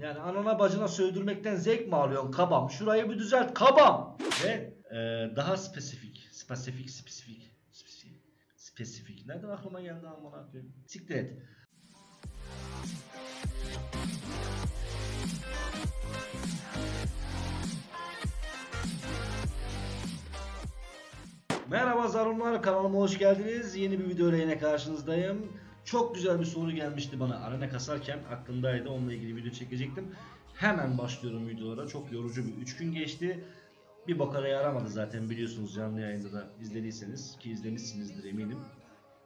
Yani anana bacına sövdürmekten zevk mi alıyorsun kabam? Şurayı bir düzelt kabam. Ve e, daha spesifik, spesifik, spesifik, spesifik, spesifik. Nereden aklıma geldi amına koyayım? Siktir et. Merhaba zarunlar kanalıma hoş geldiniz. Yeni bir video ile yine karşınızdayım. Çok güzel bir soru gelmişti bana arena kasarken aklımdaydı. Onunla ilgili video çekecektim. Hemen başlıyorum videolara. Çok yorucu bir 3 gün geçti. Bir bakara yaramadı zaten biliyorsunuz canlı yayında da izlediyseniz ki izlemişsinizdir eminim.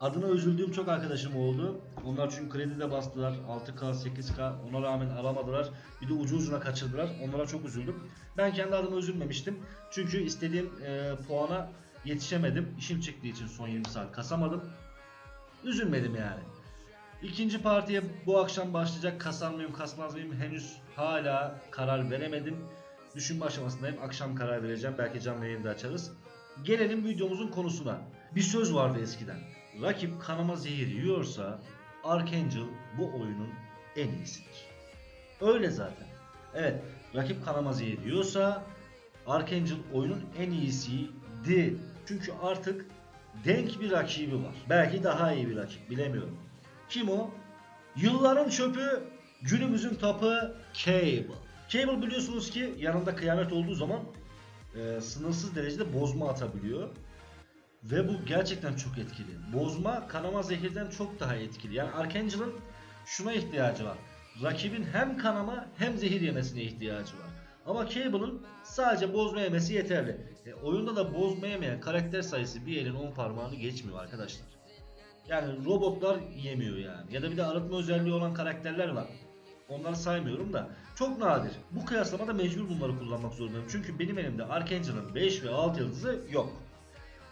Adına üzüldüğüm çok arkadaşım oldu. Onlar çünkü kredi de bastılar. 6K, 8K ona rağmen alamadılar. Bir de ucu ucuna kaçırdılar. Onlara çok üzüldüm. Ben kendi adıma üzülmemiştim. Çünkü istediğim e, puana yetişemedim. İşim çıktığı için son 20 saat kasamadım. Üzülmedim yani. İkinci partiye bu akşam başlayacak. Kasar mıyım kasmaz mıyım henüz hala karar veremedim. Düşünme aşamasındayım. Akşam karar vereceğim. Belki canlı yayında açarız. Gelelim videomuzun konusuna. Bir söz vardı eskiden. Rakip kanama zehir yiyorsa Archangel bu oyunun en iyisidir. Öyle zaten. Evet, rakip kanama zehir yiyorsa Archangel oyunun en iyisiydi. Çünkü artık denk bir rakibi var. Belki daha iyi bir rakip bilemiyorum. Kim o? Yılların çöpü, günümüzün tapı Cable. Cable biliyorsunuz ki yanında kıyamet olduğu zaman e, sınırsız derecede bozma atabiliyor. Ve bu gerçekten çok etkili. Bozma kanama zehirden çok daha etkili. Yani Archangel'ın şuna ihtiyacı var. Rakibin hem kanama hem zehir yemesine ihtiyacı var. Ama Cable'ın sadece bozma yemesi yeterli. E, oyunda da bozma yemeyen karakter sayısı bir elin 10 parmağını geçmiyor arkadaşlar. Yani robotlar yemiyor yani. Ya da bir de arıtma özelliği olan karakterler var. Onları saymıyorum da çok nadir. Bu kıyaslamada mecbur bunları kullanmak zorundayım. Çünkü benim elimde Archangel'ın 5 ve 6 yıldızı yok.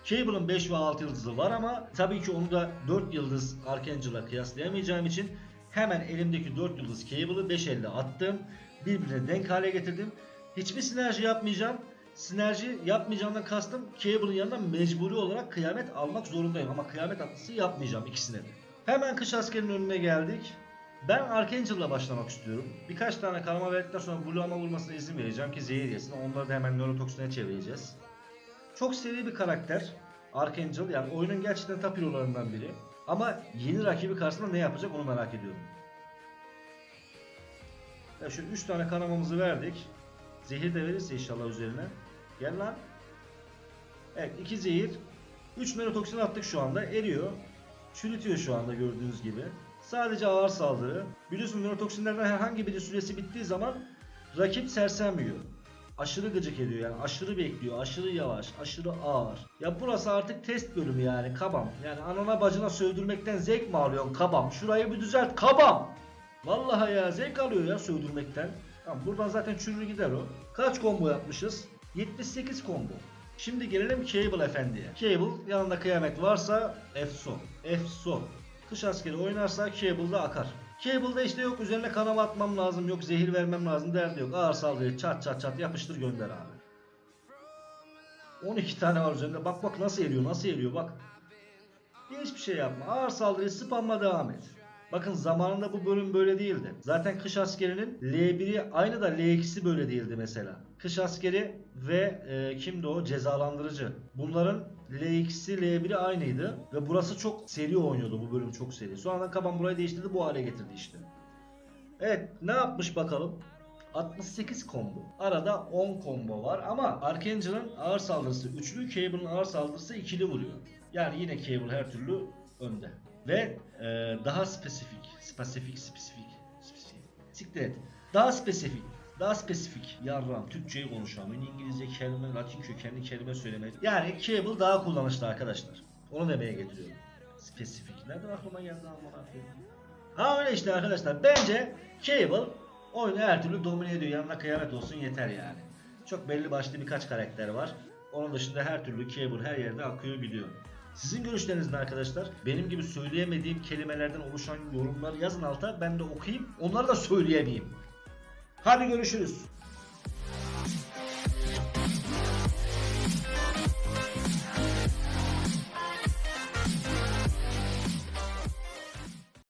Cable'ın 5 ve 6 yıldızı var ama tabii ki onu da 4 yıldız Archangel'la kıyaslayamayacağım için hemen elimdeki 4 yıldız Cable'ı 5 elde attım. Birbirine denk hale getirdim. Hiçbir sinerji yapmayacağım. Sinerji yapmayacağımdan kastım Cable'ın yanında mecburi olarak kıyamet almak zorundayım. Ama kıyamet atlısı yapmayacağım ikisine de. Hemen kış askerinin önüne geldik. Ben Archangel'la başlamak istiyorum. Birkaç tane karma verdikten sonra Blue ama vurmasına izin vereceğim ki zehir yesin. Onları da hemen nörotoksine çevireceğiz. Çok seri bir karakter. Archangel yani oyunun gerçekten top hero'larından biri. Ama yeni rakibi karşısında ne yapacak onu merak ediyorum. Ya şu 3 tane kanamamızı verdik. Zehir de verirse inşallah üzerine. Gel lan. Evet 2 zehir. 3 nörotoksin attık şu anda. Eriyor. Çürütüyor şu anda gördüğünüz gibi. Sadece ağır saldırı. Biliyorsun nörotoksinlerden herhangi biri süresi bittiği zaman rakip sersemliyor. Aşırı gıcık ediyor yani aşırı bekliyor, aşırı yavaş, aşırı ağır. Ya burası artık test bölümü yani kabam. Yani anana bacına sövdürmekten zevk mi alıyorsun kabam? Şurayı bir düzelt kabam. Vallahi ya zevk alıyor ya sövdürmekten. Tamam buradan zaten çürür gider o. Kaç combo yapmışız? 78 combo. Şimdi gelelim Cable Efendi'ye. Cable yanında kıyamet varsa Efso. Efso. Kış askeri oynarsa Cable'da akar. Cable'da işte yok üzerine kanama atmam lazım, yok zehir vermem lazım derdi yok. Ağır saldırıya çat çat çat yapıştır gönder abi. 12 tane var üzerinde. Bak bak nasıl eriyor, nasıl eriyor bak. Hiçbir şey yapma. Ağır saldırıyı spamla devam et. Bakın zamanında bu bölüm böyle değildi. Zaten kış askerinin L1'i aynı da L2'si böyle değildi mesela. Kış askeri ve e, kimdi o? Cezalandırıcı. Bunların L2'si L1'i aynıydı. Ve burası çok seri oynuyordu bu bölüm çok seri. Sonradan Kaban burayı değiştirdi bu hale getirdi işte. Evet ne yapmış bakalım? 68 combo. Arada 10 combo var ama Archangel'ın ağır saldırısı üçlü, Cable'ın ağır saldırısı ikili vuruyor. Yani yine Cable her türlü önde. Ve e, daha spesifik, spesifik, spesifik, spesifik. Siktir et. Daha spesifik, daha spesifik. Yarram, Türkçeyi konuşamıyor. İngilizce kelime, Latin kökenli kelime söylemek. Yani Cable daha kullanışlı arkadaşlar. Onu demeye getiriyorum. Spesifik. Nereden aklıma geldi koyayım? Ha öyle işte arkadaşlar. Bence Cable oyunu her türlü domine ediyor. Yanına kıyamet olsun yeter yani. Çok belli başlı birkaç karakter var. Onun dışında her türlü Cable her yerde akıyor gidiyor. Sizin görüşleriniz ne arkadaşlar? Benim gibi söyleyemediğim kelimelerden oluşan yorumlar yazın alta. Ben de okuyayım. Onları da söyleyemeyeyim. Hadi görüşürüz.